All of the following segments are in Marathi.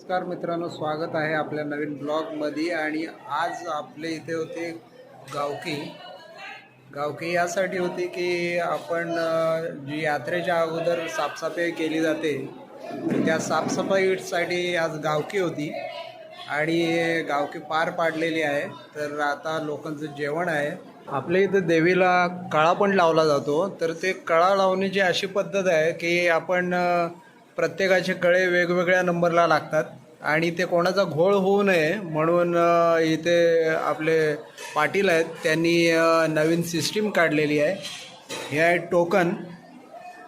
नमस्कार मित्रांनो स्वागत आहे आपल्या नवीन ब्लॉगमध्ये. आणि आज आपले इथे होते गावकी. गावकी यासाठी होती की आपण जी यात्रेच्या अगोदर साफसफाई केली जाते त्या साफसफाईसाठी आज गावकी होती. आणि गावकी पार पाडलेली आहे. तर आता लोकांचं जेवण आहे. आपल्या इथं देवीला कळा पण लावला जातो. तर ते कळा लावण्याची अशी पद्धत आहे की आपण प्रत्येकाचे कळे वेगवेगळ्या नंबरला लागतात आणि ते कोणाचा घोळ होऊ नये म्हणून इथे आपले पाटील आहेत त्यांनी नवीन सिस्टीम काढलेली आहे. हे आहे टोकन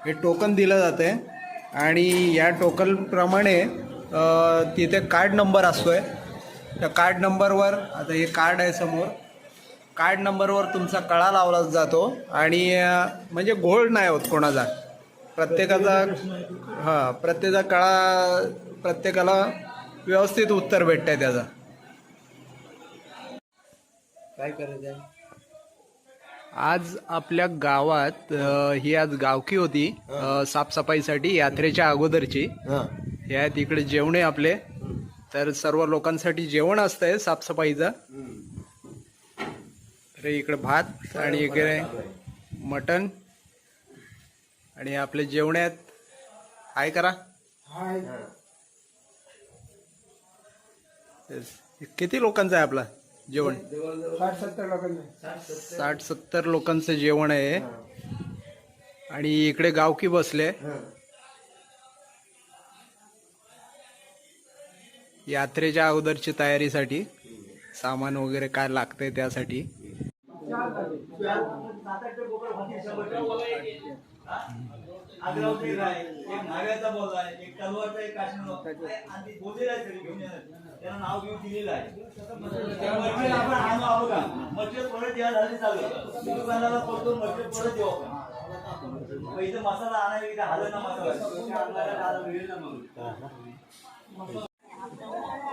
हे टोकन दिलं जातं आहे आणि या टोकनप्रमाणे तिथे कार्ड नंबर असतो आहे त्या कार्ड नंबरवर आता हे कार्ड आहे समोर कार्ड नंबरवर तुमचा कळा लावला जातो आणि म्हणजे घोळ नाही होत कोणाचा. प्रत्येकाचा हां प्रत्येकाचा कळा प्रत्येकाला व्यवस्थित उत्तर भेटतंय त्याचं. काय करायचं आहे? आज आपल्या गावात अ, ही आज गावकी होती अ, साफसफाईसाठी यात्रेच्या अगोदरची. हे. आहेत इकडे जेवणे आपले. तर सर्व लोकांसाठी जेवण असतंय साफसफाईचं. तर इकडे भात आणि इकडे मटण. आणि आपले जेवणे आहेत हाय. करा. किती लोकांचं आहे आपला जेवण? साठ सत्तर लोकांचं जेवण आहे. आणि इकडे गावकी बसले. यात्रेच्या अगोदरची तयारीसाठी सामान वगैरे काय लागतंय त्यासाठी. आग्रावती एक आहे एक तलवारचा एक काश्मीर आणि तरी घेऊन येणार. नाव घेऊन दिलेलं आहे. आपण आणू का? परत चालू. मी दुकानाला परत देऊ मग मसाला आणायला इथे ना मसाला?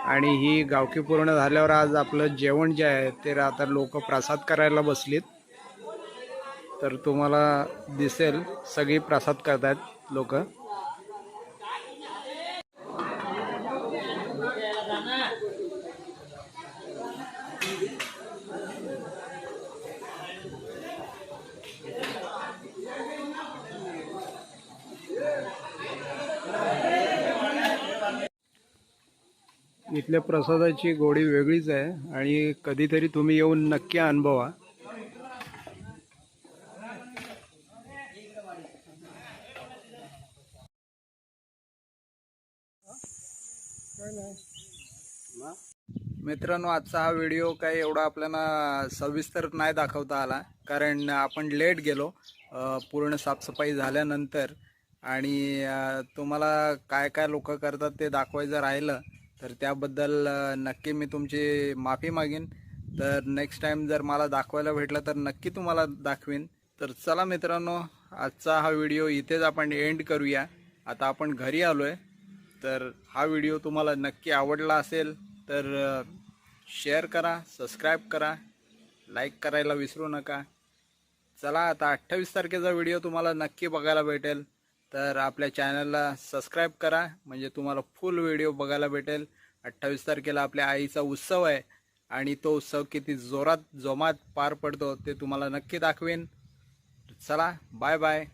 आणि ही गावकी पूर्ण झाल्यावर आज आपलं जेवण जे आहे ते आता लोक प्रसाद करायला बसलीत. तर तुम्हाला दिसेल सगळी प्रसाद करतात लोक. इथल्या प्रसादाची गोडी वेगळीच आहे आणि कधीतरी तुम्ही येऊन नक्की अनुभवा. मित्रांनो आजचा हा व्हिडिओ काही एवढा आपल्याला सविस्तर नाही दाखवता आला कारण आपण लेट गेलो पूर्ण साफसफाई झाल्यानंतर. आणि तुम्हाला काय काय लोक करतात ते दाखवायचं राहिलं तर त्याबद्दल नक्की मी तुमची माफी मागेन. तर नेक्स्ट टाइम जर मला दाखवायला भेटलं तर नक्की तुम्हाला दाखवीन. तर चला मित्रांनो आजचा हा व्हिडिओ इथेच आपण एंड करूया. आता आपण घरी आलो आहे तर हा व्हिडिओ तुम्हाला नक्की आवडला असेल तर शेअर करा सबस्क्राईब करा लाईक करायला विसरू नका. चला आता अठ्ठावीस तारखेचा व्हिडिओ तुम्हाला नक्की बघायला भेटेल तर आपल्या चॅनलला सबस्क्राईब करा म्हणजे तुम्हाला फुल व्हिडिओ बघायला भेटेल. अठ्ठावीस तारखेला आपल्या आईचा उत्सव आहे आणि तो उत्सव किती जोरात जोमात पार पडतो ते तुम्हाला नक्की दाखवेन. चला बाय बाय